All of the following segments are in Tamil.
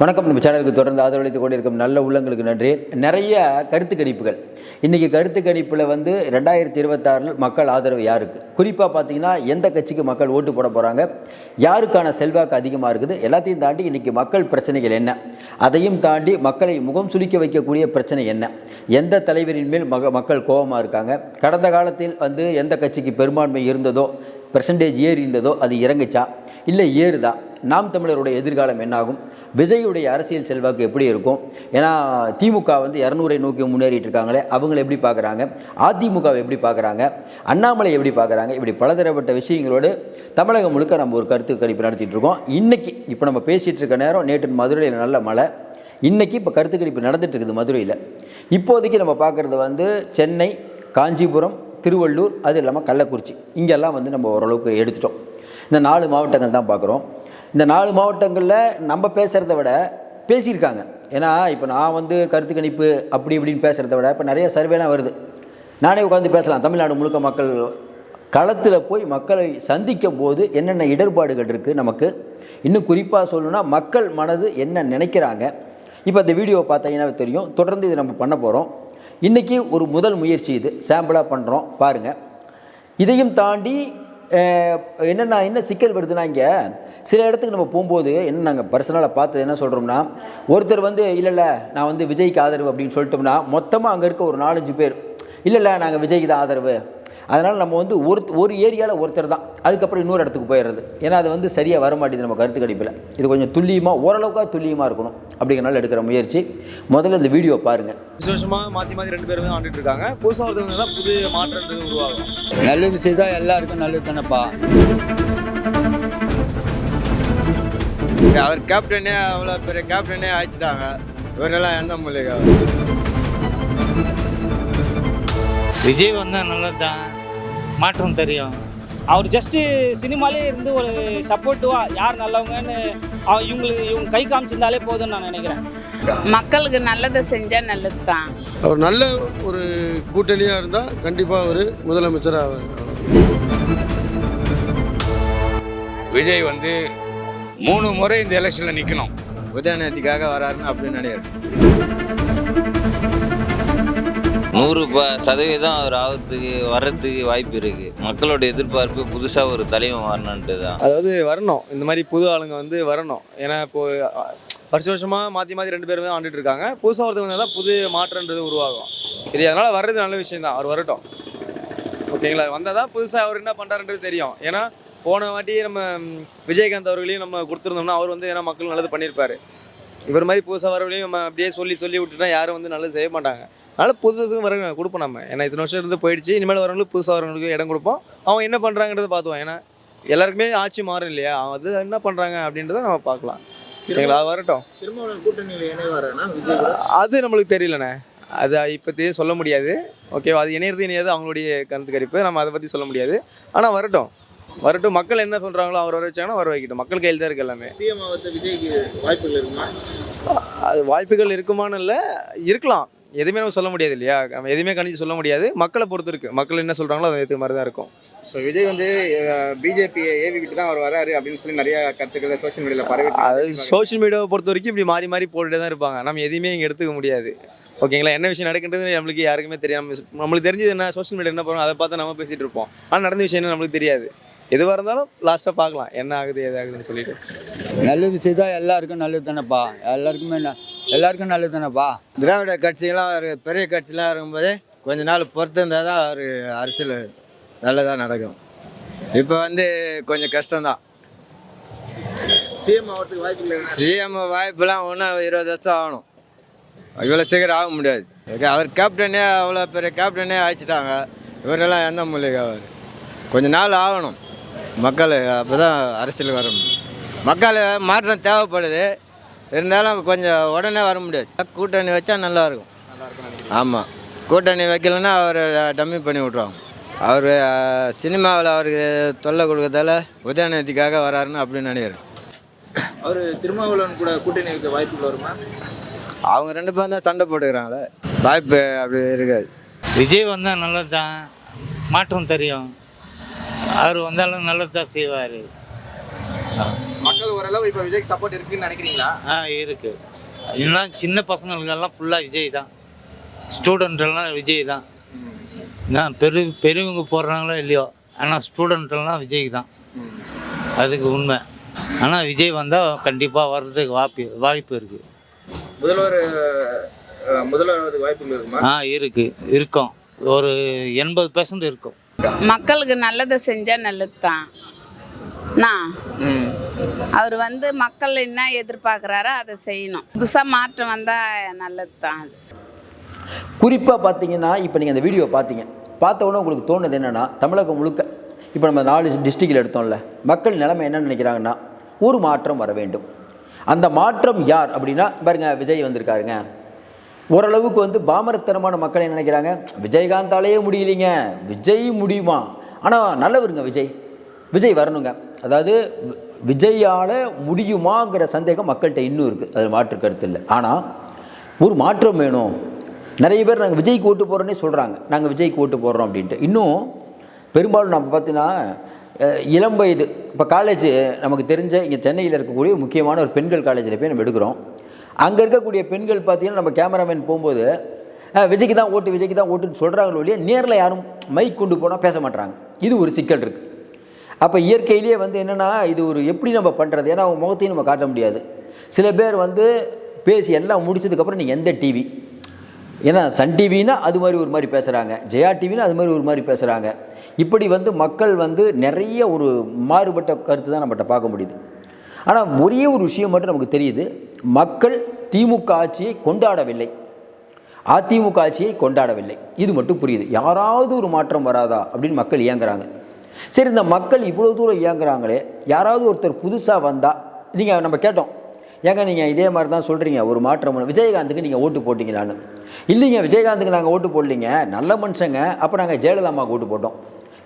வணக்கம். நம்ம சேனலுக்கு தொடர்ந்து ஆதரவளித்துக் கொண்டிருக்கும் நல்ல உள்ளங்களுக்கு நன்றி. நிறைய கருத்து கணிப்புகள். இன்றைக்கி கருத்து கணிப்பில் வந்து ரெண்டாயிரத்தி இருபத்தாறில் மக்கள் ஆதரவு யாருக்கு? குறிப்பாக பார்த்தீங்கன்னா எந்த கட்சிக்கு மக்கள் ஓட்டு போட போகிறாங்க யாருக்கான செல்வாக்கு அதிகமாக இருக்குது? எல்லாத்தையும் தாண்டி இன்றைக்கி மக்கள் பிரச்சனைகள் என்ன? அதையும் தாண்டி மக்களை முகம் சுளிக்க வைக்கக்கூடிய பிரச்சனை என்ன? எந்த தலைவரின் மேல் மக மக்கள் கோபமாக இருக்காங்க? கடந்த காலத்தில் வந்து எந்த கட்சிக்கு பெரும்பான்மை இருந்ததோ பெர்சன்டேஜ் ஏறி இருந்ததோ அது இறங்குச்சா? இல்லை ஏறுதா? நாம் தமிழருடைய எதிர்காலம் என்னாகும்? விஜயுடைய அரசியல் செல்வாக்கு எப்படி இருக்கும்? ஏன்னா திமுக வந்து இரநூறை நோக்கி முன்னேறிட்டு இருக்காங்களே அவங்களை எப்படி பார்க்குறாங்க? அதிமுகவை எப்படி பார்க்குறாங்க? அண்ணாமலை எப்படி பார்க்குறாங்க? இப்படி பலதரப்பட்ட விஷயங்களோடு தமிழகம் முழுக்க நம்ம ஒரு கருத்து கணிப்பு நடத்திட்டு இருக்கோம் இன்றைக்கி இப்போ நம்ம பேசிகிட்டு இருக்க நேரம் நேற்று மதுரையில் நல்ல மழை. இன்றைக்கி இப்போ கருத்து கணிப்பு நடந்துட்டு இருக்குது மதுரையில். இப்போதைக்கு நம்ம பார்க்குறது வந்து சென்னை காஞ்சிபுரம் திருவள்ளூர் அது இல்லாமல் கள்ளக்குறிச்சி. இங்கெல்லாம் வந்து நம்ம ஓரளவுக்கு எடுத்துட்டோம். இந்த நாலு மாவட்டங்கள் தான் பார்க்குறோம். இந்த நாலு மாவட்டங்களில் நம்ம பேசுகிறத விட பேசியிருக்காங்க. ஏன்னா இப்போ நான் வந்து கருத்து கணிப்பு அப்படி இப்படின்னு பேசுகிறத விட இப்போ நிறைய சர்வேலாம் வருது. நானே உட்காந்து பேசலாம். தமிழ்நாடு முழுக்க மக்கள் களத்தில் போய் மக்களை சந்திக்கும் போது என்னென்ன இடர்பாடுகள் இருக்குது நமக்கு? இன்னும் குறிப்பாக சொல்லணும்னா மக்கள் மனது என்ன நினைக்கிறாங்க? இப்போ இந்த வீடியோவை பார்த்தீங்கன்னா தெரியும்? தொடர்ந்து இது நம்ம பண்ண போகிறோம் இன்றைக்கி ஒரு முதல் முயற்சி இது. சாம்பிளாக பண்ணுறோம் பாருங்கள் இதையும் தாண்டி என்னென்ன என்ன சிக்கல் வருதுன்னா இங்கே சில இடத்துக்கு நம்ம போகும்போது என்ன நாங்கள் பர்சனலாக பார்த்து என்ன சொல்கிறோம்னா ஒருத்தர் வந்து இல்லை இல்லை நான் வந்து விஜய்க்கு ஆதரவு அப்படின்னு சொல்லிட்டோம்னா மொத்தமாக அங்கே இருக்க ஒரு நாலஞ்சு பேர் இல்லை இல்லை நாங்கள் விஜய்க்கு தான் ஆதரவு. அதனால் நம்ம வந்து ஒரு ஒரு ஏரியாவில் ஒருத்தர் தான். அதுக்கப்புறம் இன்னொரு இடத்துக்கு போயிடுறது. ஏன்னா அது வந்து சரியாக வர மாட்டேங்குது நம்ம கருத்து கணிப்பில். இது கொஞ்சம் துல்லியமாக ஓரளவுக்காக துல்லியமாக இருக்கணும் அப்படிங்கிறனால எடுக்கிற முயற்சி. முதல்ல இந்த வீடியோ பாருங்கள் வருஷமா மாற்றி மாற்றி ரெண்டு பேருமே ஆண்டுட்டு இருக்காங்க. புதுசாக ஒருத்தவங்க புது மாற்றன்றது உருவாகும் நல்லது செய்தால் எல்லாருக்கும் நல்லது தானேப்பா அவர் கேப்டனே அவ்வளோ பெரிய கேப்டனே அழைச்சிட்டாங்க இவரெல்லாம் எந்த மூலிகை விஜய் வந்தால் நல்லது தான் மாற்றம் தெரியும். அவர் ஜஸ்ட்டு சினிமாலே இருந்து ஒரு சப்போர்ட்டிவாக யார் நல்லவங்கன்னு அவ- இவங்களுக்கு இவங்க கை காமிச்சிருந்தாலே போதும்னு நான் நினைக்கிறேன். மக்களுக்கு நல்லதை செஞ்சால் நல்லது தான் அவர் நல்ல ஒரு கூட்டணியாக இருந்தால் கண்டிப்பாக அவர் முதலமைச்சர் ஆவார். விஜய் வந்து மூணு முறை இந்த எலெக்ஷனில் நிற்கணும் உதயநிதிக்காக வராருன்னு அப்படின்னு நினைக்கிறேன். நூறு ப சதவீதம் அவர் ஆகிறதுக்கு வர்றதுக்கு வாய்ப்பு இருக்கு. மக்களோட எதிர்பார்ப்பு புதுசாக ஒரு தலைவன் வரணுன்ட்டு தான் அதாவது வரணும். இந்த மாதிரி புது ஆளுங்க வந்து வரணும். ஏன்னா இப்போ அஹ், வருஷம் வருஷமா மாற்றி மாற்றி ரெண்டு பேருமே ஆண்டுட்டு இருக்காங்க. புதுசாக ஒருத்தவங்க தான் புது மாற்றன்றது உருவாகும். சரி அதனால் வர்றது நல்ல விஷயம் தான் அவர் வரட்டும். ஓகேங்களா? வந்தால் தான் புதுசாக அவர் என்ன பண்ணுறாருன்றது தெரியும். ஏன்னா போன வாட்டி நம்ம விஜயகாந்த் அவர்களையும் நம்ம கொடுத்துருந்தோம்னா அவர் வந்து ஏன்னா மக்கள் நல்லது பண்ணியிருப்பாரு. இவர் மாதிரி புதுசாக வரவங்களையும் நம்ம அப்படியே சொல்லி சொல்லி விட்டுட்டா யாரும் வந்து நல்லது செய்ய மாட்டாங்க. அதனால் புதுசும் வர கொடுப்போம் நம்ம. ஏன்னா இத்தனை வருஷம் இருந்து போயிடுச்சு. இனிமேல் வரவங்களுக்கு புதுசாக வரவங்களுக்கு இடம் கொடுப்போம். அவங்க என்ன பண்ணுறாங்கிறத பார்த்துவோம். ஏன்னா எல்லாருக்குமே ஆட்சி மாறும் இல்லையா? அது என்ன பண்ணுறாங்க அப்படின்றத நம்ம பார்க்கலாம். அது வரட்டும். அது நம்மளுக்கு தெரியலண்ணே. அது இப்போத்தையும் சொல்ல முடியாது. ஓகேவா? அது இணையறது இணையாது. அவங்களுடைய கருத்து கணிப்பு. நம்ம அதை பற்றி சொல்ல முடியாது. ஆனால் வரட்டும். வரட்டும் மக்கள் என்ன சொல்கிறாங்களோ அவர் வர வச்சாங்கன்னா வர வைக்கட்டும் மக்கள் கையில் தான் இருக்கு எல்லாமே. அது வாய்ப்புகள் இருக்குமான்னு இல்லை இருக்கலாம். எதுவுமே நம்ம சொல்ல முடியாது இல்லையா? நம்ம எதுவுமே கணிச்சு சொல்ல முடியாது. மக்களை பொறுத்து இருக்கு. மக்கள் என்ன சொல்கிறாங்களோ அதை ஏற்ற மாதிரி தான் இருக்கும். இப்போ விஜய் வந்து பிஜேபியை ஏவி விட்டு தான் அவர் வராரு அப்படின்னு சொல்லி நிறைய கருத்துக்களை சோஷியல் மீடியாவில் அது பரவிட்டு சோஷியல் மீடியாவை பொறுத்த வரைக்கும் இப்படி மாறி மாறி போட்டுட்டே தான் இருப்பாங்க. நம்ம எதையுமே இங்கே எடுத்துக்க முடியாது. ஓகேங்களா என்ன விஷயம் நடக்குன்றது நம்மளுக்கு யாருக்குமே தெரியாம நம்மளுக்கு தெரிஞ்சது என்ன? சோஷியல் மீடியா என்ன பண்ணுவோம் அதை பார்த்து நம்ம பேசிட்டு இருப்போம். ஆனால் நடந்த விஷயம் என்ன? நம்மளுக்கு தெரியாது. எதுவாக இருந்தாலும் லாஸ்ட்டாக பார்க்கலாம். என்ன ஆகுது எது ஆகுதுன்னு சொல்லிட்டு. நல்லது செய்தால் எல்லாருக்கும் நல்லது தானேப்பா. எல்லாருக்குமே எல்லாருக்கும் நல்லது தானேப்பா. திராவிட கட்சிகளாம் ஒரு பெரிய கட்சிலாம் இருக்கும்போது கொஞ்ச நாள் பொறுத்து இருந்தால் தான் ஒரு அரசியல் நல்லதாக நடக்கும். இப்போ வந்து கொஞ்சம் கஷ்டம்தான். சிஎம் ஆகிறதுக்கு வாய்ப்பு இல்லை சிஎம் வாய்ப்பெல்லாம் ஒன்றும் இருபது வருஷம் ஆகணும். இவ்வளோ சீக்கிரம் ஆக முடியாது. ஓகே அவர் கேப்டனே அவ்வளோ பெரிய கேப்டனே அழைச்சிட்டாங்க இவரெல்லாம் எந்த மூலிகை அவர்? கொஞ்ச நாள் ஆகணும். மக்கள் அப்போ தான் அரசியலுக்கு வர முடியும். மக்கள் மாற்றம் தேவைப்படுது. இருந்தாலும் கொஞ்சம் உடனே வர முடியாது. கூட்டணி வச்சா நல்லா இருக்கும். ஆமாம் கூட்டணி வைக்கலைன்னா அவர் டம்மி பண்ணி விட்ருவாங்க அவர் சினிமாவில் அவருக்கு தொல்லை கொடுக்கறதால உதயநிதிக்காக வராருன்னு அப்படின்னு நினைக்கிறேன். அவர் திருமாவளவன் கூட கூட்டணி வைக்க வாய்ப்புகள் வருமா? அவங்க ரெண்டு பேரும் தான் சண்டை போட்டுக்கிறாங்களே. வாய்ப்பு அப்படி இருக்காது. விஜய் வந்தால் நல்லது தான் மாற்றம் தெரியும். அவர் வந்தாலும் நல்லது தான் செய்வார். மக்கள் ஓரளவு இப்போ விஜய்க்கு சப்போர்ட் இருக்குன்னு நினைக்கிறீங்களா? ஆ இருக்கு. இன்னும் சின்ன பசங்களுக்கெல்லாம் ஃபுல்லாக விஜய் தான். ஸ்டூடெண்ட் எல்லாம் விஜய் தான். நான் பெரு பெரியவங்க போடுறாங்களோ இல்லையோ ஆனால் ஸ்டூடெண்ட் எல்லாம் விஜய் தான். அதுக்கு உண்மை. ஆனால் விஜய் வந்தால் கண்டிப்பாக வர்றதுக்கு வாய்ப்பு வாய்ப்பு இருக்குது முதல்வர் முதல்வர் வாய்ப்புகள் இருக்குமா? ஆ இருக்கு. இருக்கும். ஒரு எண்பது பெர்சன்ட் இருக்கும். மக்களுக்கு நல்லதை செஞ்சால் நல்லது தான் நான் அவர் வந்து மக்கள் என்ன எதிர்பார்க்குறாரோ அதை செய்யணும். புதுசாக மாற்றம் வந்தால் நல்லது தான் அது. குறிப்பாக பார்த்தீங்கன்னா இப்போ நீங்கள் அந்த வீடியோ பார்த்தீங்க பார்த்த உடனே உங்களுக்கு தோணுது என்னென்னா தமிழகம் முழுக்க இப்போ நம்ம நாலு டிஸ்ட்ரிக்டில் எடுத்தோம்ல மக்கள் நிலைமை என்ன நினைக்கிறாங்கன்னா ஒரு மாற்றம் வர வேண்டும். அந்த மாற்றம் யார் அப்படின்னா பாருங்கள் விஜய் வந்திருக்காருங்க. ஓரளவுக்கு வந்து பாமரத்தனமான மக்கள் என்ன நினைக்கிறாங்க? விஜயகாந்தாலேயே முடியலைங்க. விஜய் முடியுமா ஆனால் நல்லவருங்க விஜய். விஜய் வரணுங்க. அதாவது விஜய்யால் முடியுமாங்கிற சந்தேகம் மக்கள்கிட்ட இன்னும் இருக்குது அது மாற்று கருத்து இல்லை. ஆனால் ஒரு மாற்றம் வேணும். நிறைய பேர் நாங்கள் விஜய்க்கு ஓட்டு போகிறோன்னே சொல்கிறாங்க நாங்கள் விஜய்க்கு ஓட்டு போடுறோம் அப்படின்ட்டு. இன்னும் பெரும்பாலும் நம்ம பார்த்தீங்கன்னா இளம் வயது இப்போ காலேஜ் நமக்கு தெரிஞ்ச இங்கே சென்னையில் இருக்கக்கூடிய முக்கியமான ஒரு பெண்கள் காலேஜில் போய் நம்ம எடுக்கிறோம். அங்கே இருக்கக்கூடிய பெண்கள் பார்த்தீங்கன்னா நம்ம கேமராமேன் போகும்போது விஜய்க்கு தான் ஓட்டு விஜய்க்கு தான் ஓட்டுன்னு சொல்கிறாங்களோ இல்லையா நேரில் யாரும் மைக் கொண்டு போனால் பேச மாட்டாங்க இது ஒரு சிக்கல் இருக்குது அப்போ இயற்கையிலேயே வந்து என்னென்னா இது ஒரு எப்படி நம்ம பண்ணுறது ஏன்னா அவங்க முகத்தையும் நம்ம காட்ட முடியாது. சில பேர் வந்து பேசி எல்லாம் முடிச்சதுக்கப்புறம் நீங்கள் எந்த டிவி ஏன்னா சன் டிவினா அது மாதிரி ஒரு மாதிரி பேசுகிறாங்க ஜெயா டிவினா அது மாதிரி ஒரு மாதிரி பேசுகிறாங்க இப்படி வந்து மக்கள் வந்து நிறைய ஒரு மாறுபட்ட கருத்து தான் நம்மகிட்ட பார்க்க முடியுது. ஆனால் ஒரே ஒரு விஷயம் மட்டும் நமக்கு தெரியுது. மக்கள் திமுக ஆட்சியை கொண்டாடவில்லை. அதிமுக ஆட்சியை கொண்டாடவில்லை. இது மட்டும் புரியுது. யாராவது ஒரு மாற்றம் வராதா அப்படின்னு மக்கள் இயங்குறாங்க. சரி இந்த மக்கள் இவ்வளோ தூரம் இயங்குறாங்களே யாராவது ஒருத்தர் புதுசாக வந்தால் நீங்கள் நம்ம கேட்டோம். ஏங்க நீங்கள் இதே மாதிரி தான் சொல்கிறீங்க ஒரு மாற்றம் விஜயகாந்துக்கு நீங்கள் ஓட்டு போட்டிங்களான்னு. இல்லைங்க விஜயகாந்துக்கு நாங்கள் ஓட்டு போடலீங்க. நல்ல மனுஷங்க. அப்போ நாங்கள் ஜெயலலிதாமா ஓட்டு போட்டோம்.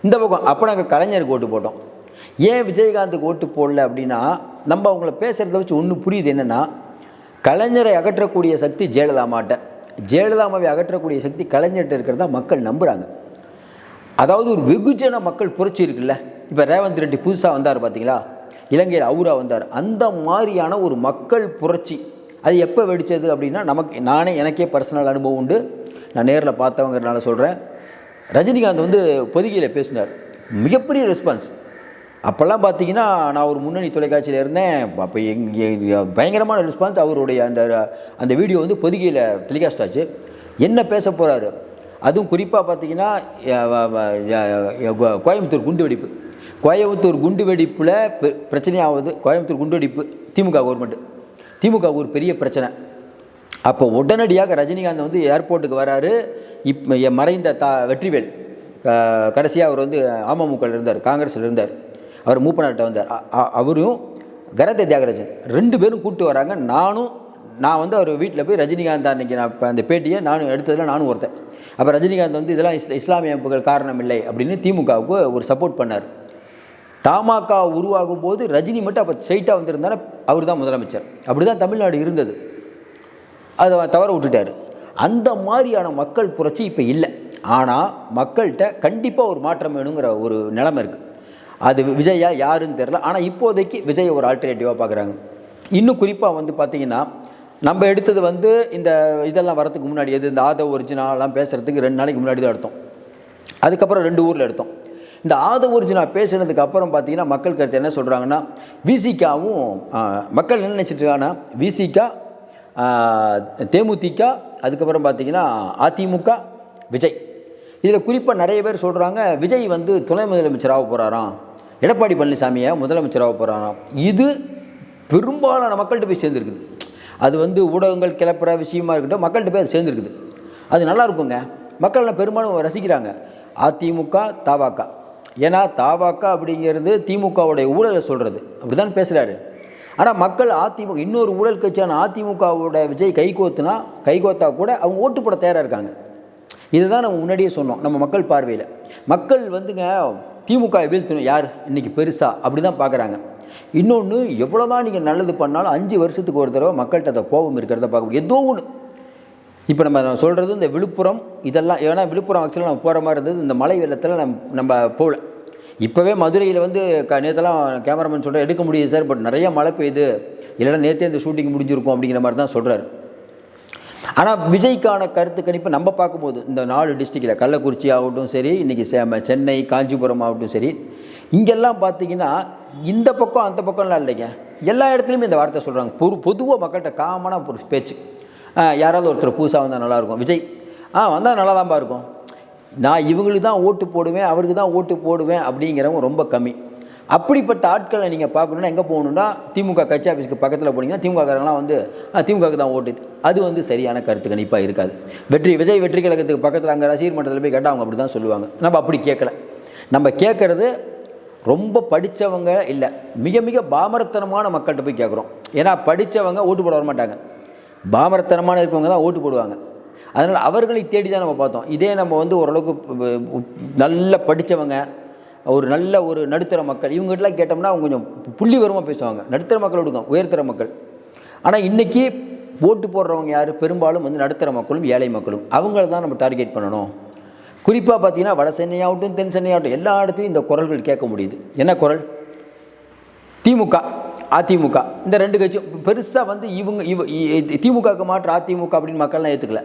இந்த பக்கம் அப்போ நாங்கள் கலைஞருக்கு ஓட்டு போட்டோம். ஏன் விஜயகாந்துக்கு ஓட்டு போடல அப்படின்னா நம்ம அவங்கள பேசுகிறத வச்சு ஒன்று புரியுது என்னென்னா கலைஞரை அகற்றக்கூடிய சக்தி ஜெயலலிதாமாட்ட. ஜெயலலிதாமாவை அகற்றக்கூடிய சக்தி கலைஞர்கிட்ட இருக்கிறதா மக்கள் நம்புகிறாங்க அதாவது ஒரு வெகுஜன மக்கள் புரட்சி இருக்குல்ல. இப்போ ரேவந்த் ரெட்டி புதுசாக வந்தார் பார்த்தீங்களா இலங்கையில் அவுரா வந்தார். அந்த மாதிரியான ஒரு மக்கள் புரட்சி. அது எப்போ வெடித்தது அப்படின்னா நமக்கு நானே எனக்கே பர்சனல் அனுபவம் உண்டு. நான் நேரில் பார்த்தவங்கிறனால சொல்கிறேன் ரஜினிகாந்த் வந்து பொதிகையில் பேசினார். மிகப்பெரிய ரெஸ்பான்ஸ் அப்போல்லாம் பார்த்தீங்கன்னா நான் ஒரு முன்னணி தொலைக்காட்சியில் இருந்தேன். அப்போ எங்கள் பயங்கரமான ரெஸ்பான்ஸ் அவருடைய அந்த அந்த வீடியோ வந்து பொதுகையில் டெலிகாஸ்ட் ஆச்சு. என்ன பேச போகிறாரு அதுவும் குறிப்பாக பார்த்தீங்கன்னா கோயம்புத்தூர் குண்டு வெடிப்பு. கோயம்புத்தூர் குண்டு வெடிப்பில் பெ- பிரச்சனையாவது கோயம்புத்தூர் குண்டு வெடிப்பு திமுக கவர்மெண்ட் திமுக ஒரு பெரிய பிரச்சனை. அப்போ உடனடியாக ரஜினிகாந்த் வந்து ஏர்போர்ட்டுக்கு வராரு. இப் மறைந்த தா வெற்றிவேல். கடைசியாக அவர் வந்து அமமுகவில் இருந்தார் காங்கிரஸில் இருந்தார். அவர் மூப்பனார்ட்ட வந்தார். அவரும் கரத்தை தியாகராஜன். ரெண்டு பேரும் கூப்பிட்டு வராங்க. நானும் நான் வந்து அவர் வீட்டில் போய் ரஜினிகாந்த் அன்றைக்கி நான் இப்போ அந்த பேட்டியை நானும் எடுத்ததில் நானும் ஒருத்தன். அப்போ ரஜினிகாந்த் வந்து இதெல்லாம் இஸ்ல இஸ்லாமிய அமைப்புகள் காரணம் இல்லை அப்படின்னு திமுகவுக்கு ஒரு சப்போர்ட் பண்ணார். தமாக உருவாகும் போது ரஜினி மட்டும் அப்போ ஸ்ட்ரைட்டாக வந்திருந்தாரு. அவர் தான் முதலமைச்சர். அப்படி தான் தமிழ்நாடு இருந்தது. அதை தவற விட்டுட்டார். அந்த மாதிரியான மக்கள் புரட்சி இப்போ இல்லை. ஆனால் மக்கள்கிட்ட கண்டிப்பாக ஒரு மாற்றம் வேணுங்கிற ஒரு நிலைமை இருக்குது அது விஜயா யாருன்னு தெரில ஆனால் இப்போதைக்கு விஜய் ஒரு ஆல்டர்னேட்டிவாக பார்க்குறாங்க இன்னும் குறிப்பாக வந்து பார்த்தீங்கன்னா நம்ம எடுத்தது வந்து இந்த இதெல்லாம் வரதுக்கு முன்னாடி எது இந்த ஆதவ ஒரிஜினாலாம் பேசுகிறதுக்கு ரெண்டு நாளைக்கு முன்னாடி தான் எடுத்தோம். அதுக்கப்புறம் ரெண்டு ஊரில் எடுத்தோம். இந்த ஆத ஒரிஜினா பேசுனதுக்கு அப்புறம் பார்த்தீங்கன்னா மக்கள் கருத்து என்ன சொல்கிறாங்கன்னா விசிகாவும் மக்கள் என்ன நினச்சிட்டு இருக்காங்கன்னா விசிகா தேமுதிக அதுக்கப்புறம் பார்த்தீங்கன்னா அதிமுக விஜய். இதில் குறிப்பாக நிறைய பேர் சொல்கிறாங்க விஜய் வந்து துணை முதலமைச்சராக போகிறாராம் எடப்பாடி பழனிசாமியை முதலமைச்சராக போகிறாராம் இது பெரும்பாலான மக்கள்கிட்ட போய் சேர்ந்துருக்குது. அது வந்து ஊடகங்கள் கிளப்புற விஷயமா இருக்கட்டும் மக்கள்கிட்ட போய் அது சேர்ந்துருக்குது. அது நல்லா இருக்குங்க. மக்கள் பெரும்பாலும் ரசிக்கிறாங்க. அதிமுக தாவாக்கா ஏன்னா தாவாக்கா அப்படிங்கிறது திமுகவுடைய ஊழலை சொல்கிறது அப்படி தான் பேசுகிறாரு ஆனால் மக்கள் அதிமுக இன்னொரு ஊழல் கட்சியான அதிமுகவோட விஜய் கைகோத்துனா கைகோத்தா கூட அவங்க ஓட்டு போட தயாராக இருக்காங்க. இதுதான் நம்ம முன்னாடியே சொன்னோம் நம்ம மக்கள் பார்வையில். மக்கள் வந்துங்க திமுக வீழ்த்தணும் யார்? இன்றைக்கி பெருசா. அப்படி தான் பார்க்குறாங்க இன்னொன்று எவ்வளோ தான் நீங்கள் நல்லது பண்ணாலும் அஞ்சு வருஷத்துக்கு ஒரு தடவை மக்கள்கிட்ட அந்த கோபம் இருக்கிறத பார்க்க முடியும் ஏதோ ஒன்று இப்போ நம்ம சொல்கிறது இந்த விழுப்புரம் இதெல்லாம் ஏன்னா விழுப்புரம் ஆக்சுவலாக நம்ம போகிற மாதிரி இருந்தது. இந்த மலை வெள்ளத்தில் நம்ம நம்ம போகல. இப்போவே மதுரையில் வந்து க நேற்றெல்லாம் கேமராமேன் சொல்கிறேன் எடுக்க முடியுது சார் பட் நிறைய மழை பெய்யுது. இல்லைன்னா நேற்றே இந்த ஷூட்டிங் முடிஞ்சிருக்கும். அப்படிங்கிற மாதிரி தான் சொல்கிறாரு ஆனால் விஜய்க்கான கருத்து கணிப்பு நம்ம பார்க்கும்போது இந்த நாலு டிஸ்ட்ரிக்டில் கள்ளக்குறிச்சி ஆகட்டும் சரி இன்றைக்கி சென்னை காஞ்சிபுரம் ஆகட்டும் சரி இங்கெல்லாம் பார்த்தீங்கன்னா இந்த பக்கம் அந்த பக்கம்லாம் இல்லைங்க. எல்லா இடத்துலையுமே இந்த வார்த்தை சொல்கிறாங்க பொது பொதுவாக மக்கள்கிட்ட காமனாக ஒரு பேச்சு. யாராவது ஒருத்தர் புதுசாக வந்தால் நல்லாயிருக்கும் விஜய் ஆ வந்தால் நல்லா தான்ப்பா இருக்கும். நான் இவங்களுக்கு தான் ஓட்டு போடுவேன் அவருக்கு தான் ஓட்டு போடுவேன் அப்படிங்கிறவங்க ரொம்ப கம்மி. அப்படிப்பட்ட ஆட்களை நீங்கள் பார்க்கணுன்னா எங்கே போகணுன்னா திமுக கட்சி ஆஃபீஸ்க்கு பக்கத்தில் போனீங்கன்னா திமுகக்காரங்களாம் வந்து திமுகவுக்கு தான் ஓட்டு. அது வந்து சரியான கருத்து கணிப்பாக இருக்காது. வெற்றி விஜய் வெற்றி கழகத்துக்கு பக்கத்தில் அங்கே ரசிகர் மன்றத்தில் போய் கேட்டால் அவங்க அப்படி தான் சொல்லுவாங்க. நம்ம அப்படி கேட்கல நம்ம கேட்குறது ரொம்ப படித்தவங்க இல்லை மிக மிக பாமரத்தனமான மக்கள்கிட்ட போய் கேட்குறோம் ஏன்னா படித்தவங்க ஓட்டு போட வர மாட்டாங்க பாமரத்தனமான இருக்கவங்க தான் ஓட்டு போடுவாங்க. அதனால் அவர்களை தேடி தான் நம்ம பார்த்தோம். இதே நம்ம வந்து ஓரளவுக்கு நல்ல படித்தவங்க ஒரு நல்ல ஒரு நடுத்தர மக்கள். இவங்ககிட்டலாம் கேட்டோம்னா அவங்க கொஞ்சம் புள்ளிவரமாக பேசுவாங்க. நடுத்தர மக்கள் விடுங்க உயர்த்தர மக்கள். ஆனால் இன்றைக்கி ஓட்டு போடுறவங்க யார்? பெரும்பாலும் வந்து நடுத்தர மக்களும் ஏழை மக்களும். அவங்கள தான் நம்ம டார்கெட் பண்ணணும். குறிப்பாக பார்த்தீங்கன்னா வட சென்னையாகட்டும் தென் சென்னையாகட்டும் எல்லா இடத்துலையும் இந்த குரல்கள் கேட்க முடியுது. என்ன குரல்? திமுக அதிமுக. இந்த ரெண்டு கட்சியும் பெருசாக வந்து இவங்க இவ இ- திமுகவுக்கு மாற்று அதிமுக அப்படின்னு மக்கள்லாம் ஏற்றுக்கல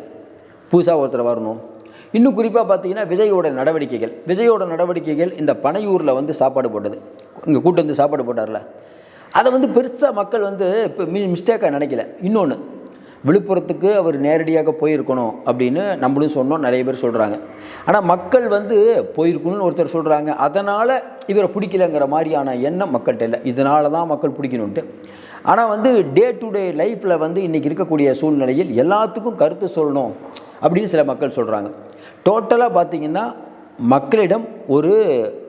புதுசாக ஒருத்தர் வரணும். இன்னும் குறிப்பாக பார்த்தீங்கன்னா விஜயோட நடவடிக்கைகள். விஜயோட நடவடிக்கைகள் இந்த பனையூரில் வந்து சாப்பாடு போட்டது. இங்கே கூட்டு வந்து சாப்பாடு போட்டார்ல. அதை வந்து பெருசாக மக்கள் வந்து இப்போ மிஸ்டேக்காக நினைக்கல. இன்னொன்று விழுப்புரத்துக்கு அவர் நேரடியாக போயிருக்கணும் அப்படின்னு நம்மளும் சொன்னோம் நிறைய பேர் சொல்கிறாங்க ஆனால் மக்கள் வந்து போயிருக்கணும்னு ஒருத்தர் சொல்கிறாங்க அதனால் இவரை பிடிக்கலங்கிற மாதிரியான எண்ணம் மக்கள்கிட்ட இல்லை. இதனால தான் மக்கள் பிடிக்கணுன்ட்டு ஆனால் வந்து டே டு டே லைஃப்பில் வந்து இன்றைக்கி இருக்கக்கூடிய சூழ்நிலையில் எல்லாத்துக்கும் கருத்து சொல்லணும் அப்படின்னு சில மக்கள் சொல்கிறாங்க டோட்டலாக பார்த்தீங்கன்னா மக்களிடம் ஒரு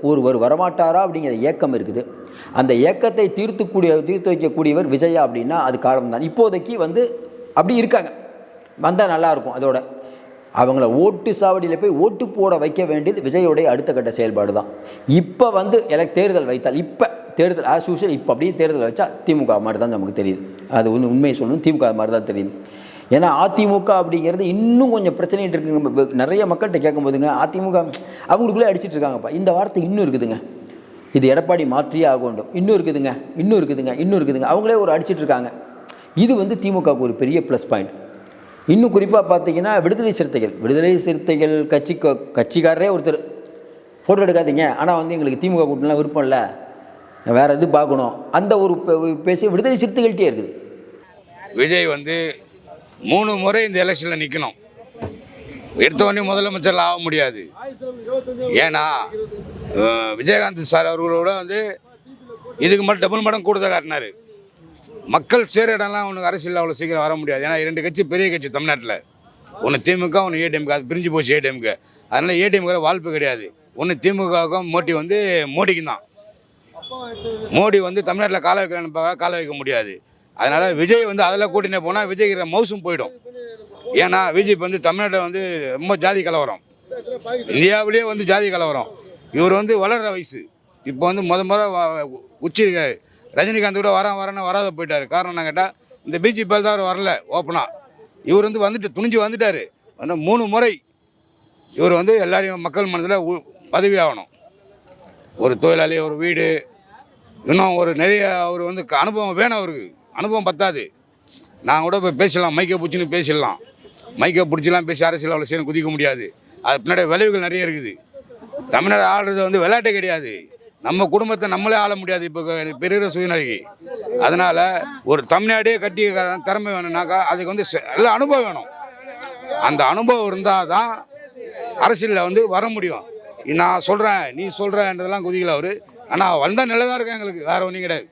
ஒருவர் வரமாட்டாரா அப்படிங்கிற ஏக்கம் இருக்குது. அந்த ஏக்கத்தை தீர்த்துக்கூடிய தீர்த்து வைக்கக்கூடியவர் விஜயா அப்படின்னா அது காலம்தான். இப்போதைக்கு வந்து அப்படி இருக்காங்க. வந்தால் நல்லாயிருக்கும் அதோட. அவங்கள ஓட்டு சாவடியில் போய் ஓட்டு போட வைக்க வேண்டியது விஜயோடைய அடுத்த கட்ட செயல்பாடு தான் இப்போ வந்து எனக்கு தேர்தல் வைத்தால் இப்போ தேர்தல் ஆஸ் யூஷுவல் இப்போ அப்படியே தேர்தல் வச்சா திமுக மாதிரி தான் நமக்கு தெரியுது. அது ஒன்று உண்மையை சொல்லணும் திமுக மாதிரி தான் தெரியுது. ஏன்னா அதிமுக அப்படிங்கிறது இன்னும் கொஞ்சம் பிரச்சனைட்டு இருக்குங்க நம்ம நிறைய மக்கள்கிட்ட கேட்கும்போதுங்க அதிமுக அவங்களுக்குள்ளே அடிச்சிட்டு இருக்காங்கப்பா. இந்த வார்த்தை இன்னும் இருக்குதுங்க. இது எடப்பாடி மாற்றியே ஆக வேண்டும். இன்னும் இருக்குதுங்க. இன்னும் இருக்குதுங்க. இன்னும் இருக்குதுங்க. அவங்களே ஒரு அடிச்சிட்டு இருக்காங்க. இது வந்து திமுகவுக்கு ஒரு பெரிய ப்ளஸ் பாயிண்ட் இன்னும் குறிப்பாக பார்த்தீங்கன்னா விடுதலை சிறுத்தைகள். விடுதலை சிறுத்தைகள் கட்சி கட்சிக்காரரே ஒருத்தர். ஃபோட்டோ எடுக்காதீங்க. ஆனால் வந்து எங்களுக்கு திமுக கூட்டம்லாம் விருப்பம் இல்லை. வேறு இது பார்க்கணும். அந்த ஒரு பேசி விடுதலை சிறுத்தைகள்கிட்டே இருக்குது. விஜய் வந்து மூணு முறை இந்த எலெக்ஷனில் நிற்கணும் எடுத்தவொடனே முதலமைச்சரில் ஆக முடியாது. ஏன்னா விஜயகாந்த் சார் அவர்களோட வந்து இதுக்கு மட்டும் டபுள் மடம் கூடுதல் காட்டினார். மக்கள் சேர இடம்லாம் உனக்கு அரசியல் அவ்வளோ சீக்கிரம் வர முடியாது. ஏன்னா இரண்டு கட்சி பெரிய கட்சி தமிழ்நாட்டில். ஒன்று திமுக ஒன்று ஏடிஎம்கே. அது பிரிஞ்சு போச்சு ஏடிஎம்கே. அதனால் ஏடிஎம்கே வாய்ப்பு கிடையாது. ஒன்று திமுகவுக்கும் மோடி வந்து மோடிக்கும் தான் மோடி வந்து தமிழ்நாட்டில் கால வைக்கலான்னு பார்க்க கால வைக்க முடியாது. அதனால் விஜய் வந்து அதில் கூட்டினே போனால் விஜய்கிற மவுசும் போயிடும். ஏன்னா விஜய் வந்து தமிழ்நாட்டில் வந்து ரொம்ப ஜாதி கலவரம். இந்தியாவிலேயே வந்து ஜாதி கலவரம். இவர் வந்து வளர்கிற வயசு. இப்போ வந்து முத முறை உச்சி ரஜினிகாந்த் கூட வரான் வரேன்னு வராத போயிட்டார். காரணம் என்ன கேட்டால் இந்த பிஜேபியில் தான் அவர் வரல ஓப்பனாக இவர் வந்து வந்துட்டு துணிஞ்சு வந்துட்டார். ஆனால் மூணு முறை இவர் வந்து எல்லாரையும் மக்கள் மனதில் உ- பதவி ஆகணும் ஒரு தொழிலாளி ஒரு வீடு இன்னும் ஒரு நிறைய அவர் வந்து க- அனுபவம் வேணும் அவருக்கு. அனுபவம் பத்தாது. நான் கூட இப்போ பேசலாம் மைக்கை பிடிச்சின்னு பேசிடலாம். மைக்கை பிடிச்சிலாம் பேசி அரசியல் அவ்வளோ சீக்கிரம் குதிக்க முடியாது. அது பின்னாடி விளைவுகள் நிறைய இருக்குது. தமிழ்நாடு ஆடுறது வந்து விளையாட்டே கிடையாது. நம்ம குடும்பத்தை நம்மளே ஆள முடியாது இப்போ பெரிய சூழ்நிலைக்கு. அதனால் ஒரு தமிழ்நாடே கட்டி திறமை வேணும்னாக்கா அதுக்கு வந்து செ- அனுபவம் வேணும். அந்த அனுபவம் இருந்தால் தான் அரசியலில் வந்து வர முடியும். நான் சொல்கிறேன் நீ சொல்கிறேன்றதெல்லாம் குதிக்கல அவர். ஆனால் வந்தால் நல்லதாக இருக்கேன் எங்களுக்கு. வேறு ஒன்றும் கிடையாது.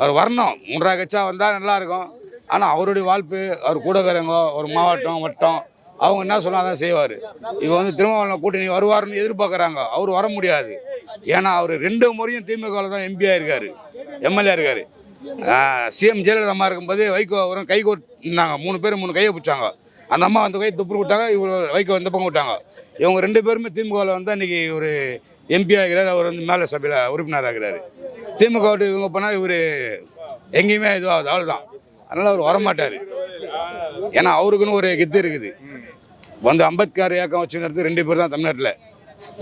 அவர் வரணும். மூன்றாவது கட்சா வந்தால் நல்லாயிருக்கும். ஆனால் அவருடைய வாழ்ப்பு அவர் கூடக்காரங்க ஒரு மாவட்டம் வட்டம் அவங்க என்ன சொன்னால் தான் செய்வார். இப்போ வந்து திருமாவளவன் கூட்டணி வருவார்னு எதிர்பார்க்குறாங்க. அவர் வர முடியாது. ஏன்னா அவர் ரெண்டு முறையும் திமுகவில் தான் எம்பியாக இருக்கார். எம்எல்ஏ இருக்கார். சிஎம் ஜெயலலிதா அம்மா இருக்கும்போது வைகோ அவரும் கை கொட்டினாங்க மூணு பேர் மூணு கையை பிடிச்சாங்க. அந்த அம்மா அந்த கை துப்புரு விட்டாங்க இவர் வைகோ இந்த பக்கம் விட்டாங்க. இவங்க ரெண்டு பேருமே திமுகவில் வந்து அன்றைக்கி ஒரு எம்பி ஆகிறார் அவர் வந்து மேலே சபையில் உறுப்பினர் ஆகிறார் திமுக விட்டு இவங்க போனால் இவர் எங்கேயுமே இதுவாகுது அவ்வளோதான் அதனால் அவர் வரமாட்டார். ஏன்னா அவருக்குன்னு ஒரு கித்து இருக்குது. வந்து அம்பேத்கர் இயக்கம் வச்சு நடத்து ரெண்டு பேர் தான் தமிழ்நாட்டில்.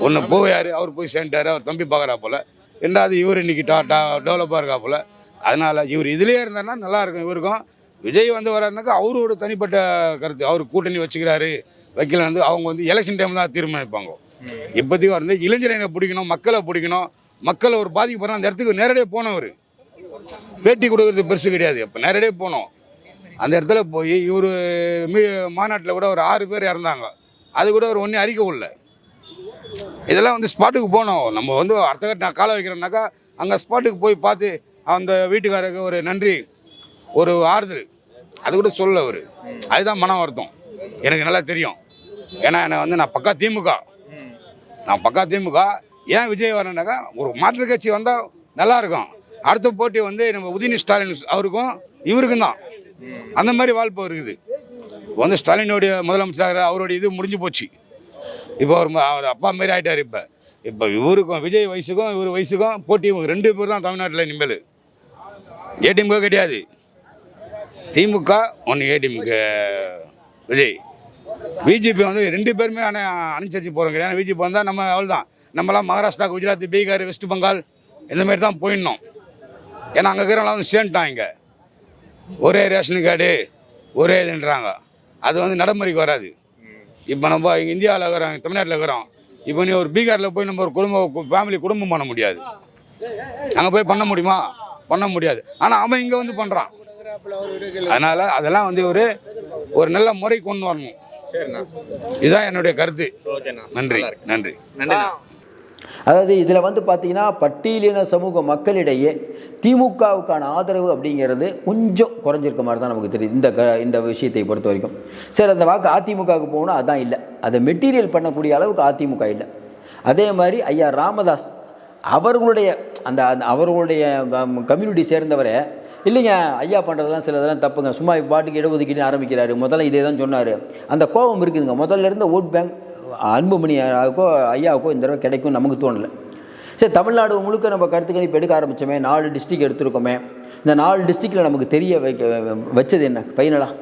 ஒன்று போவார் அவர் போய் சேர்ந்துட்டார் அவர் தம்பி பார்க்குறா போல். ரெண்டாவது இவர் இன்னைக்கு டா டா டெவலப்பாக இருக்கா போல். அதனால் இவர் இதுலேயே இருந்தாருன்னா நல்லாயிருக்கும் இவருக்கும். விஜய் வந்து வர்றாருனாக்கா அவரோட தனிப்பட்ட கருத்து. அவர் கூட்டணி வச்சுக்கிறாரு வைக்கல வந்து அவங்க வந்து எலெக்ஷன் டைம் தான் தீர்மானிப்பாங்க. இப்போதைக்கு வந்து இளைஞரை பிடிக்கணும் மக்களை பிடிக்கணும் மக்களை ஒரு பாதிக்கப்படுற அந்த இடத்துக்கு நேரடியாக போனவர். பேட்டி கொடுக்கறது பெருசு கிடையாது. இப்போ நேரடியாக போனோம். அந்த இடத்துல போய் இவர் மீ மாநாட்டில் கூட ஒரு ஆறு பேர் இறந்தாங்க. அது கூட ஒரு ஒன்றும் அறிக்கை உள்ள. இதெல்லாம் வந்து ஸ்பாட்டுக்கு போனோம். நம்ம வந்து அடுத்த கட்ட நான் காலை வைக்கிறோம்னாக்கா அங்கே ஸ்பாட்டுக்கு போய் பார்த்து அந்த வீட்டுக்காரருக்கு ஒரு நன்றி ஒரு ஆறுதல். அது கூட சொல்ல அவர். அதுதான் மன வருத்தம். எனக்கு நல்லா தெரியும். ஏன்னா என்னை வந்து நான் பக்கா திமுக நான் பக்கா திமுக ஏன் விஜய் வரேன்னாக்கா ஒரு மாற்றுக் கட்சி வந்தால் நல்லாயிருக்கும். அடுத்த போட்டி வந்து நம்ம உதயநிதி ஸ்டாலின் அவருக்கும் இவருக்கும் தான். அந்த மாதிரி வாழ்ப்பு இருக்குது. வந்து ஸ்டாலினுடைய முதலமைச்சராக அவருடைய இது முடிஞ்சு போச்சு. இப்போ அவர் அவர் அப்பா மாரி ஆயிட்டார் இப்போ. இப்போ இவருக்கும் விஜய் வயசுக்கும் இவர் வயசுக்கும் போட்டி ரெண்டு பேர் தான் தமிழ்நாட்டில் இனிமேல். ஏடிஎம்கே கிடையாது. திமுக ஒன்று ஏடிஎம்கே. விஜய். பிஜேபி வந்து ரெண்டு பேருமே ஆனால் அனுசரிச்சு போகிறோம் கிடையாது. பிஜேபி வந்தால் நம்ம அவ்வளோதான் நம்மளாம் மகாராஷ்டிரா குஜராத் பீகார் வெஸ்ட் பெங்கால் இந்த மாதிரி தான் போயிடணும். ஏன்னா அங்கே இருக்கிறவங்களாம் வந்து சேர்ந்துட்டான் இங்கே. ஒரே ரேஷன் கார்டு ஒரே இதுன்றாங்க. அது வந்து நடைமுறைக்கு வராது. இப்போ நம்ம இங்கே இந்தியாவில் இருக்கிறோம் தமிழ்நாட்டில் இருக்கிறோம். இப்போ நீ ஒரு பீகாரில் போய் நம்ம ஒரு குடும்ப ஃபேமிலி குடும்பம் பண்ண முடியாது. அங்கே போய் பண்ண முடியுமா? பண்ண முடியாது. ஆனால் அவன் இங்கே வந்து பண்ணுறான் அதனால் அதெல்லாம் வந்து ஒரு ஒரு நல்ல முறை கொண்டு வரணும். இதுதான் என்னுடைய கருத்து. நன்றி நன்றி. அதாவது இதில் வந்து பார்த்தீங்கன்னா பட்டியலின சமூக மக்களிடையே திமுகவுக்கான ஆதரவு அப்படிங்கிறது கொஞ்சம் குறைஞ்சிருக்க மாதிரி தான் நமக்கு தெரியுது. இந்த க இந்த விஷயத்தை பொறுத்த வரைக்கும். சரி அந்த வாக்கு அதிமுகவுக்கு போகணும் அதான் இல்லை. அதை மெட்டீரியல் பண்ணக்கூடிய அளவுக்கு அதிமுக இல்லை. அதே மாதிரி ஐயா ராமதாஸ் அவர்களுடைய அந்த அந்த அவர்களுடைய கம்யூனிட்டி சேர்ந்தவரை இல்லைங்க ஐயா பண்ணுறதெல்லாம் சிலதெல்லாம் தப்புங்க. சும்மா பாட்டுக்கு இடஒதுக்கீடு ஆரம்பிக்கிறாரு. முதல்ல இதே தான் சொன்னார். அந்த கோபம் இருக்குதுங்க. முதல்ல இருந்த ஓட் பேங்க் அன்புமணியாவுக்கோ ஐயாவுக்கோ இந்த தடவை கிடைக்கும் நமக்கு தோணலை. சரி தமிழ்நாடு முழுக்க நம்ம கருத்து கணிப்பு எடுக்க ஆரம்பித்தோமே நாலு டிஸ்ட்ரிக் எடுத்திருக்கோமே. இந்த நாலு டிஸ்ட்ரிக்டில் நமக்கு தெரிய வைக்க வச்சது என்ன? ஃபைனலாக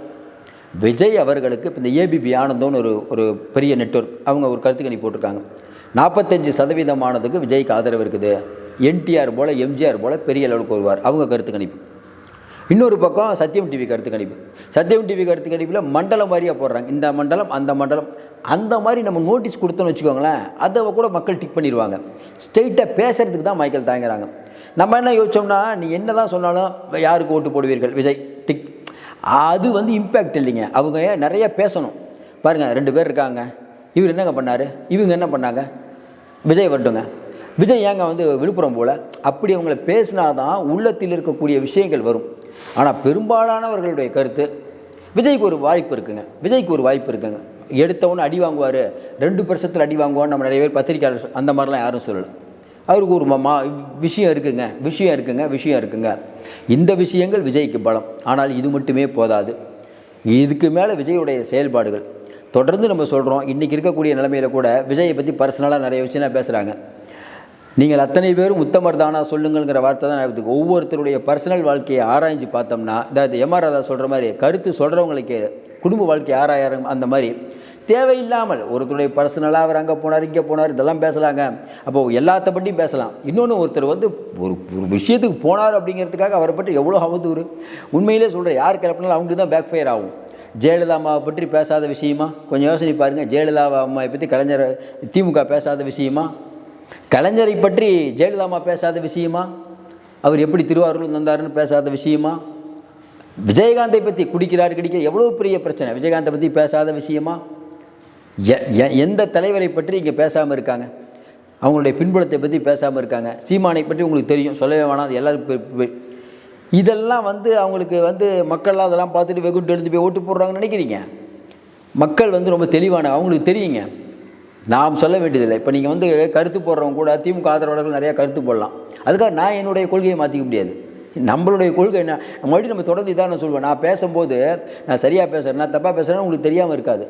விஜய் அவர்களுக்கு இப்போ இந்த ஏபிபி ஆனந்தம்னு ஒரு ஒரு பெரிய நெட்வொர்க் அவங்க ஒரு கருத்து போட்டிருக்காங்க. நாற்பத்தஞ்சு சதவீதமானதுக்கு விஜய்க்கு ஆதரவு இருக்குது. என்டிஆர் போல் எம்ஜிஆர் போல் பெரிய அளவுக்கு வருவார். அவங்க கருத்து கணிப்பு. இன்னொரு பக்கம் சத்தியம் டிவி கருத்து கணிப்பு. சத்தியம் டிவி கருத்து கணிப்பில் மண்டலம் வாரியாக போடுறாங்க. இந்த மண்டலம் அந்த மண்டலம் அந்த மாதிரி நம்ம நோட்டீஸ் கொடுத்தோன்னு வச்சுக்கோங்களேன் அதை கூட மக்கள் டிக் பண்ணிடுவாங்க. ஸ்ட்ரெயிட்டாக பேசுகிறதுக்கு தான் மைக்கேல் தாங்குறாங்க நம்ம என்ன யோசிச்சோம்னா நீ என்ன தான் சொன்னாலும் யாருக்கு ஓட்டு போடுவீர்கள்? விஜய் டிக் அது வந்து இம்பேக்ட் இல்லைங்க. அவங்க நிறைய பேசணும். பாருங்கள் ரெண்டு பேர் இருக்காங்க. இவர் என்னங்க பண்ணார்? இவங்க என்ன பண்ணாங்க? விஜய் வரட்டுங்க. விஜய் ஏங்க வந்து விழுப்புரம் போல்? அப்படி அவங்கள பேசினாதான் உள்ளத்தில் இருக்கக்கூடிய விஷயங்கள் வரும். ஆனால் பெரும்பாலானவர்களுடைய கருத்து விஜய்க்கு ஒரு வாய்ப்பு இருக்குங்க. விஜய்க்கு ஒரு வாய்ப்பு இருக்குங்க. எடுத்தவொன்னே அடி வாங்குவார். ரெண்டு வருஷத்தில் அடி வாங்குவான்னு நம்ம நிறைய பேர் பத்திரிக்கையாளர் அந்த மாதிரிலாம் யாரும் சொல்லலை. அவருக்கு ஒரு மா விஷயம் இருக்குங்க. விஷயம் இருக்குங்க. விஷயம் இருக்குங்க. இந்த விஷயங்கள் விஜய்க்கு பலம். ஆனால் இது மட்டுமே போதாது. இதுக்கு மேலே விஜயுடைய செயல்பாடுகள். தொடர்ந்து நம்ம சொல்கிறோம் இன்றைக்கி இருக்கக்கூடிய நிலைமையில் கூட விஜயை பற்றி பர்சனலாக நிறைய விஷயம் பேசுகிறாங்க நீங்கள் அத்தனை பேரும் உத்தமர் தானா சொல்லுங்கள்ங்கிற வார்த்தை தான் ஞாபகத்துக்கு ஒவ்வொருத்தருடைய பர்சனல் வாழ்க்கையை ஆராய்ஞ்சு பார்த்தோம்னா அதாவது எம்ஆர் ராதா சொல்கிற மாதிரி கருத்து சொல்கிறவங்களுக்கு குடும்ப வாழ்க்கை ஆராயம் அந்த மாதிரி தேவையில்லாமல் ஒருத்தருடைய பர்சனலாக அவர் அங்கே போனார் இங்கே போனார் இதெல்லாம் பேசலாங்க. அப்போது எல்லாத்த பற்றியும் பேசலாம். இன்னொன்று ஒருத்தர் வந்து ஒரு ஒரு விஷயத்துக்கு போனார் அப்படிங்கிறதுக்காக அவரை பற்றி எவ்வளோ அவதூறு. உண்மையிலே சொல்கிறேன் யார் கிளப்பினாலும் அவங்களுக்கு தான் பேக் ஃபயர் ஆகும். ஜெயலலிதா அம்மாவை பற்றி பேசாத விஷயமா? கொஞ்சம் யோசனை பாருங்கள் ஜெயலலிதா அம்மாவை பற்றி கலைஞர் திமுக பேசாத விஷயமா? கலைஞரை பற்றி ஜெயலலிதாமா பேசாத விஷயமா? அவர் எப்படி திருவாரூர் வந்தாருன்னு பேசாத விஷயமா? விஜயகாந்தை பற்றி குடிக்கிறார் கிடைக்க எவ்வளோ பெரிய பிரச்சனை? விஜயகாந்தை பற்றி பேசாத விஷயமா? எ- எ- எந்த தலைவரை பற்றி இங்கே பேசாமல் இருக்காங்க? அவங்களுடைய பின்புலத்தை பற்றி பேசாமல் இருக்காங்க. சீமானை பற்றி உங்களுக்கு தெரியும். சொல்லவே வேணாம். அது எல்லாரும் இதெல்லாம் வந்து அவங்களுக்கு வந்து மக்கள்லாம் அதெல்லாம் பார்த்துட்டு வெகுண்டு எழுந்து போய் ஓட்டு போடுறாங்கன்னு நினைக்கிறீங்க? மக்கள் வந்து ரொம்ப தெளிவான அவங்களுக்கு தெரியுங்க. நாம் சொல்ல வேண்டியதில்லை. இப்போ நீங்கள் வந்து கருத்து போடுறவங்க கூட திமுக ஆதரவாளர்கள் நிறையா கருத்து போடலாம். அதுக்காக நான் என்னுடைய கொள்கையை மாற்றிக்க முடியாது. நம்மளுடைய கொள்கை என்ன? மறுபடியும் நம்ம தொடர்ந்து இதான் நான் சொல்லுவேன் நான் பேசும்போது நான் சரியாக பேசுகிறேன் நான் தப்பாக பேசுகிறேன்னு உங்களுக்கு தெரியாமல் இருக்காது.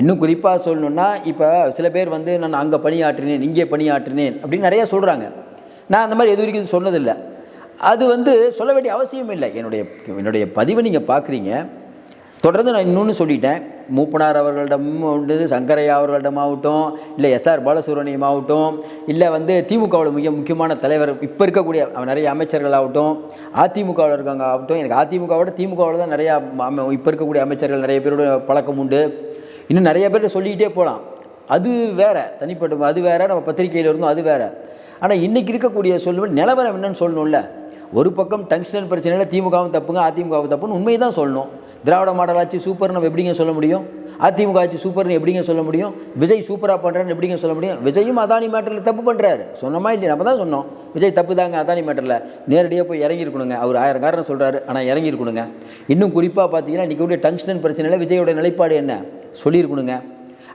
இன்னும் குறிப்பாக சொல்லணுன்னா இப்போ சில பேர் வந்து நான் அங்கே பணியாற்றினேன் இங்கே பணியாற்றினேன் அப்படின்னு நிறையா சொல்கிறாங்க நான் அந்த மாதிரி எது வரைக்கும் சொன்னதில்லை. அது வந்து சொல்ல வேண்டிய அவசியம் இல்லை என்னுடைய என்னுடைய பதிவை நீங்கள் பார்க்குறீங்க தொடர்ந்து நான் இன்னொன்று சொல்லிட்டேன். மூப்பனார் அவர்களிடமும் உண்டு சங்கரையா அவர்களிடமாகட்டும் இல்லை எஸ்ஆர் பாலசுப்ரமணியம் ஆகட்டும் இல்லை வந்து திமுகவில் மிக முக்கியமான தலைவர் இப்போ இருக்கக்கூடிய நிறைய அமைச்சர்கள் ஆகட்டும் அதிமுகவில் இருக்காங்க ஆகட்டும் எனக்கு அதிமுகவோட திமுகவில் தான் நிறையா இப்போ இருக்கக்கூடிய அமைச்சர்கள் நிறைய பேரோட பழக்கம் உண்டு. இன்னும் நிறைய பேர் சொல்லிக்கிட்டே போகலாம் அது வேற தனிப்பட்ட அது வேறு நம்ம பத்திரிகையில் இருந்தோம் அது வேறு. ஆனால் இன்றைக்கி இருக்கக்கூடிய சொல்லுவது நிலவரம் என்னன்னு சொல்லணும்ல. ஒரு பக்கம் டங்ஸ்டன் பிரச்சனையில் திமுகவும் தப்புங்க அதிமுகவும் தப்புன்னு உண்மையை தான் சொல்லணும். திராவிட மாடல் ஆட்சி சூப்பர் நம்ம எப்படிங்க சொல்ல முடியும்? அதிமுக ஆட்சி சூப்பர்னு எப்படிங்க சொல்ல முடியும்? விஜய் சூப்பராக பண்ணுறான்னு எப்படிங்க சொல்ல முடியும்? விஜயும் அதானி மேட்டரில் தப்பு பண்ணுறாரு சொன்னோமா இல்லையா? நம்ம தான் சொன்னோம். விஜய் தப்பு தாங்க அதானி மேட்டரில். நேரடியாக போய் இறங்கியிருக்கணுங்க. அவர் ஆயிரம் காரணம் சொல்கிறாரு ஆனால் இறங்கியிருக்கணுங்க. இன்னும் குறிப்பாக பார்த்தீங்கன்னா இன்றைக்கி உடைய டங்ஸ்டன் பிரச்சனையில் விஜயோட நிலைப்பாடு என்ன? சொல்லியிருக்கணுங்க.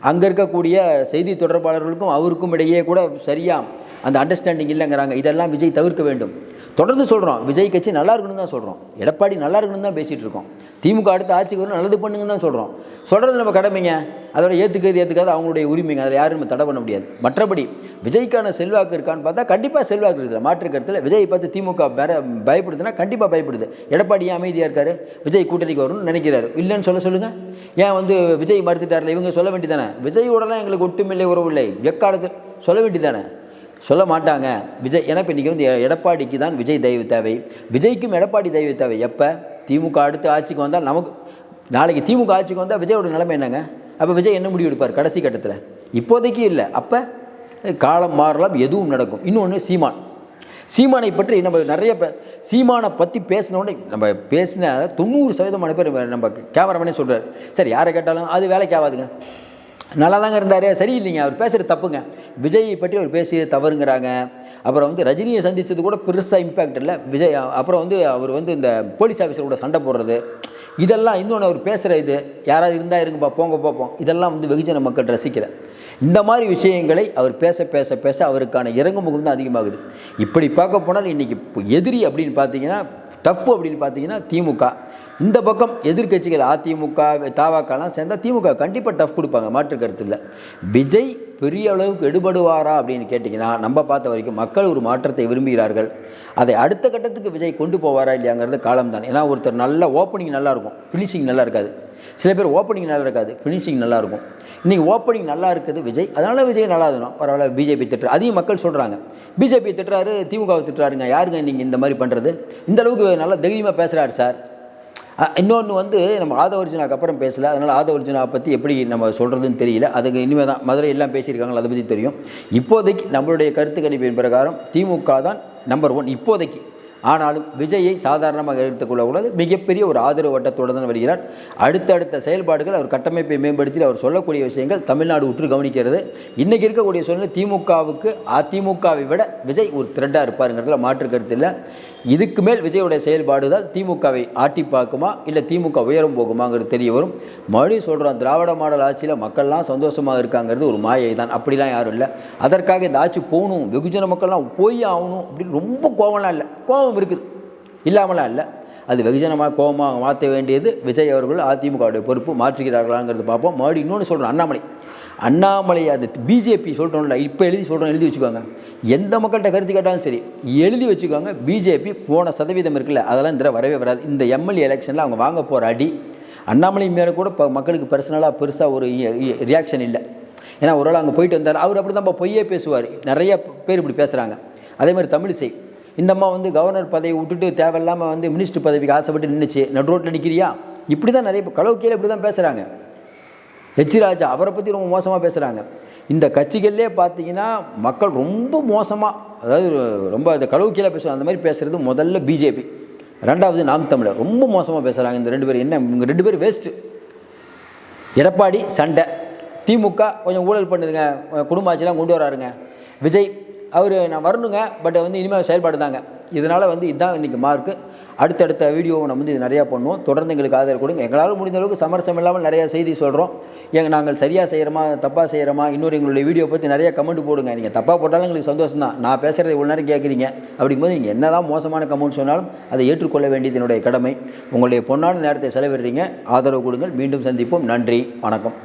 அங்கே இருக்கக்கூடிய செய்தி தொடர்பாளர்களுக்கும் அவருக்கும் இடையே கூட சரியாக அந்த அண்டர்ஸ்டாண்டிங் இல்லைங்கிறாங்க. இதெல்லாம் விஜய் தவிர்க்க வேண்டும். தொடர்ந்து சொல்கிறோம் விஜய் கட்சி நல்லா இருக்கணும்னு தான் சொல்கிறோம் எடப்பாடி நல்லா இருக்கணும்னு தான் பேசிகிட்டு இருக்கோம். திமுக அடுத்த ஆட்சிக்கு வரும் நல்லது பண்ணுங்கன்னு தான் சொல்கிறோம் சொல்கிறது நம்ம கடமைங்க. அதோட ஏற்றுக்கிறது ஏற்றுக்காது அவங்களுடைய உரிமைங்க. அதில் யாரும் நம்ம தடை பண்ண முடியாது. மற்றபடி விஜய்க்கான செல்வாக்கு இருக்கான்னு பார்த்தா கண்டிப்பாக செல்வாக்கு இருக்குது. மாற்று கருத்தில் விஜய் பார்த்து திமுக வேற பயப்படுதுன்னா கண்டிப்பாக பயப்படுது. எடப்பாடி ஏன் அமைதியாக இருக்காரு? விஜய் கூட்டணிக்கு வரும்னு நினைக்கிறாரு. இல்லைன்னு சொல்ல சொல்லுங்கள் ஏன் வந்து விஜய் மறுத்துட்டார்ல? இவங்க சொல்ல வேண்டியதானே விஜயோடலாம் எங்களுக்கு ஒட்டுமில்லை உறவு இல்லை. எக்காலத்து சொல்ல வேண்டியதானே சொல்ல மாட்டாங்க. விஜய் ஏன்னா இப்போ இன்றைக்கி வந்து எடப்பாடிக்கு தான் விஜய் தெய்வ தேவை. விஜய்க்கும் எடப்பாடி தெய்வ தேவை. எப்போ? திமுக அடுத்து ஆட்சிக்கு வந்தால் நமக்கு நாளைக்கு திமுக ஆட்சிக்கு வந்தால் விஜயோட நிலைமை என்னங்க? அப்போ விஜய் என்ன முடிவு எடுப்பார் கடைசி கட்டத்தில்? இப்போதைக்கு இல்லை. அப்போ காலம் மாறலாம் எதுவும் நடக்கும். இன்னொன்று சீமான். சீமானை பற்றி நம்ம நிறைய சீமானை பற்றி பேசினோடனே நம்ம பேசின தொண்ணூறு சதவீதமான பேர் நம்ம கேமராமேனே சொல்கிறார் சரி யாரை கேட்டாலும் அது வேலைக்கு ஆகாதுங்க. நல்லா தாங்க இருந்தார். சரியில்லைங்க அவர் பேசுகிறது தப்புங்க. விஜயை பற்றி அவர் பேசியது தவறுங்கிறாங்க. அப்புறம் வந்து ரஜினியை சந்தித்தது கூட பெருசாக இம்பேக்ட் இல்லை. விஜய் அப்புறம் வந்து அவர் வந்து இந்த போலீஸ் ஆஃபீஸர் கூட சண்டை போடுறது. இதெல்லாம் இன்னொன்று அவர் பேசுகிற இது யாராவது இருந்தால் இருங்கப்பா போங்க பார்ப்போம் இதெல்லாம் வந்து வெகுஜன மக்கள் ரசிக்கிற இந்த மாதிரி விஷயங்களை அவர் பேச பேச பேச அவருக்கான இறங்குமுகம் தான் அதிகமாகுது. இப்படி பார்க்க போனால் இன்றைக்கி எதிரி அப்படின்னு பார்த்தீங்கன்னா டஃப் அப்படின்னு பார்த்தீங்கன்னா திமுக. இந்த பக்கம் எதிர்க்கட்சிகள் அதிமுக தாவாக்கெல்லாம் சேர்ந்தால் திமுக கண்டிப்பாக டஃப் கொடுப்பாங்க மாற்று கருத்து இல்லை விஜய் பெரிய அளவுக்கு எடுபடுவாரா அப்படின்னு கேட்டிங்கன்னா நம்ம பார்த்த வரைக்கும் மக்கள் ஒரு மாற்றத்தை விரும்புகிறார்கள். அதை அடுத்த கட்டத்துக்கு விஜய் கொண்டு போவாரா இல்லையாங்கிறது காலம்தான். ஏன்னா ஒருத்தர் நல்ல ஓப்பனிங் நல்லாயிருக்கும் ஃபினிஷிங் நல்லா இருக்காது. சில பேர் ஓப்பனிங் நல்லா இருக்காது ஃபினிஷிங் நல்லா இருக்கும். இன்றைக்கி ஓப்பனிங் நல்லா இருக்குது விஜய் அதனால் விஜய் நல்லா இருக்கணும் பரவாயில்ல பிஜேபி திட்டுற அதையும் மக்கள் சொல்கிறாங்க பிஜேபி திட்டுறாரு திமுகவை திட்டுறாருங்க யாருங்க நீங்கள் இந்த மாதிரி பண்ணுறது இந்த அளவுக்கு நல்லா தைரியமாக பேசுகிறாரு சார். இன்னொன்று வந்து நம்ம ஆதவர்ஜுனாக்கு அப்புறம் பேசல. அதனால் ஆதவர்ஜுனா பற்றி எப்படி நம்ம சொல்கிறதுன்னு தெரியல. அதுக்கு இனிமேல் தான் மதுரை எல்லாம் பேசியிருக்காங்களா அதை பற்றி தெரியும். இப்போதைக்கு நம்மளுடைய கருத்து கணிப்பின் பிரகாரம் திமுக தான் நம்பர் ஒன் இப்போதைக்கு. ஆனாலும் விஜயை சாதாரணமாக எடுத்துக்கொள்ளக்கூடாது மிகப்பெரிய ஒரு ஆதரவு வட்டத்தோடு தான் வருகிறார். அடுத்தடுத்த செயல்பாடுகள் அவர் கட்டமைப்பை மேம்படுத்தி அவர் சொல்லக்கூடிய விஷயங்கள் தமிழ்நாடு உற்று கவனிக்கிறது. இன்றைக்கி இருக்கக்கூடிய சூழ்நிலை திமுகவுக்கு அதிமுகவை விட விஜய் ஒரு த்ரெட்டாக இருப்பாருங்கிறதுல மாற்று கருத்து இல்லை. இதுக்கு மேல் விஜயோடைய செயல்பாடு தான் திமுகவை ஆட்டி பார்க்குமா இல்லை திமுக உயரம் போகுமாங்கிறது தெரிய வரும். மறுபடியும் சொல்கிறோம் திராவிட மாடல் ஆட்சியில் மக்கள்லாம் சந்தோஷமாக இருக்காங்கிறது ஒரு மாயை தான் அப்படிலாம் யாரும் இல்லை. அதற்காக இந்த ஆட்சி போகணும் வெகுஜன மக்கள்லாம் போய் ஆகணும் அப்படின்னு ரொம்ப கோவம்லாம் இல்லை. கோபம் இருக்குது. இல்லாமலாம் இல்லை. அது வெகுஜனமாக கோபமாக மாற்ற வேண்டியது விஜய் அவர்கள் அதிமுகவுடைய பொறுப்பு மாற்றுகிறார்களாங்கிறது பார்ப்போம். மறுபடியும் இன்னொன்று சொல்கிறோம் அண்ணாமலை. அண்ணாமலை அது பிஜேபி சொல்கிறோம்ல இப்போ எழுதி சொல்கிறோம் எழுதி வச்சுக்கோங்க. எந்த மக்கள்கிட்ட கருத்து கேட்டாலும் சரி எழுதி வச்சுக்கோங்க பிஜேபி போன சதவீதம் இருக்குல்ல அதெல்லாம் இந்த வரவே வராது. இந்த எம்எல்ஏ எலெக்ஷனில் அவங்க வாங்க போகிற அடி அண்ணாமலை மேலே கூட இப்போ மக்களுக்கு பர்சனலாக பெருசாக ஒரு ரியாக்ஷன் இல்லை. ஏன்னா ஒரு ஆள் அங்கே போயிட்டு வந்தார் அவர் அப்படி தான் பொய்யே பேசுவார். நிறைய பேர் இப்படி பேசுகிறாங்க அதே மாதிரி தமிழிசை. இந்த அம்மா வந்து கவர்னர் பதவி விட்டுட்டு தேவையில்லாமல் வந்து மினிஸ்டர் பதவிக்கு ஆசைப்பட்டு நின்றுச்சு நடு ரோட்டில் நிற்கிறியா இப்படி தான் நிறைய கலவுக்கையில் இப்படி தான் பேசுகிறாங்க ஹெச் ராஜா அவரை பற்றி ரொம்ப மோசமாக பேசுகிறாங்க இந்த கட்சிகள்லேயே பார்த்தீங்கன்னா மக்கள் ரொம்ப மோசமாக அதாவது ரொம்ப இந்த கழுவு கீழே பேசுகிறாங்க அந்த மாதிரி பேசுகிறது முதல்ல பிஜேபி. ரெண்டாவது நாம் தமிழர். ரொம்ப மோசமாக பேசுகிறாங்க இந்த ரெண்டு பேரும். என்ன இவங்க ரெண்டு பேர் வேஸ்ட்டு எடப்பாடி சண்டை. திமுக கொஞ்சம் ஊழல் பண்ணுதுங்க. குடும்ப ஆட்சியெல்லாம் கொண்டு வராருங்க. விஜய் அவர் நான் வரணுங்க பட் வந்து இனிமேல் செயல்பாடு தாங்க இதனால் வந்து இதுதான் இன்றைக்கி மார்க்கு அடுத்தடுத்த வீடியோவை நம்ம வந்து இது நிறையா பண்ணுவோம். தொடர்ந்து எங்களுக்கு ஆதரவு கொடுங்க. எங்களால் முடிந்த அளவுக்கு சமரசம் இல்லாமல் நிறையா செய்தி சொல்கிறோம் எங்கள் நாங்கள் சரியாக செய்கிறோமா தப்பாக செய்கிறோமா இன்னொரு எங்களுடைய வீடியோ பற்றி நிறைய கமெண்ட் போடுங்க. நீங்கள் தப்பாக போட்டாலும் எங்களுக்கு சந்தோஷம் தான். நான் பேசுகிறத இவ்வளோ நேரம் கேட்குறீங்க. அப்படிங்கும்போது நீங்கள் என்ன தான் மோசமான கமெண்ட் சொன்னாலும் அதை ஏற்றுக்கொள்ள வேண்டியது என்னுடைய கடமை. உங்களுடைய பொன்னான நேரத்தை செலவிடுறீங்க. ஆதரவு கொடுங்கள். மீண்டும் சந்திப்போம். நன்றி. வணக்கம்.